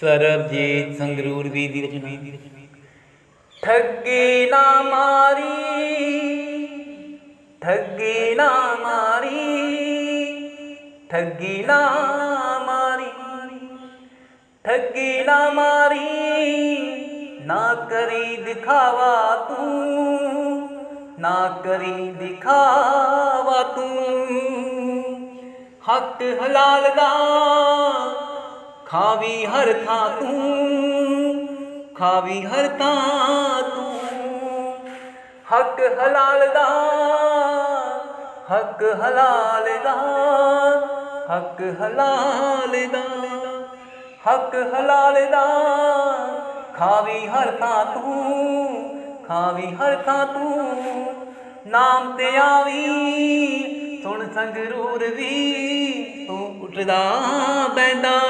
ਸਰਬਜੀਤ ਸੰਗਰੂਰ ਵੀ ਦੀ ਰਚਨਾ। ਠੱਗੀ ਨਾ ਮਾਰੀ, ਠੱਗੀ ਨਾ ਮਾਰੀ, ਠੱਗੀ ਨਾ ਮਾਰੀ, ਠੱਗੀ ਨਾ ਮਾਰੀ, ਨਾ ਕਰੀ ਦਿਖਾਵਾ ਤੂੰ, ਨਾ ਕਰੀ ਦਿਖਾਵਾ ਤੂੰ। ਹੱਕ ਹਲਾਲ ਦਾ ਖਾਵੀ ਹਰ ਥਾਂ ਤੂੰ, ਖਾਵੀ ਹਰ ਥਾਂ ਤੂੰ। ਹੱਕ ਹਲਾਲ ਦਾ, ਹੱਕ ਹਲਾਲ ਦਾ, ਹੱਕ ਹਲਾਲ ਦਾ। ਹੱਕ ਹਲਾਲ ਦਾ, ਖਾਵੀ ਹਰ ਥਾਂ ਤੂੰ, ਖਾਵੀ ਹਰ ਥਾਂ ਤੂੰ। ਨਾਮ ਤੇ ਆਵੀ, ਸੁਣ ਸੰਗਰੂਰ ਵੀ, ਤੂੰ ਉੱਠਦਾ ਬੈਂਦਾ।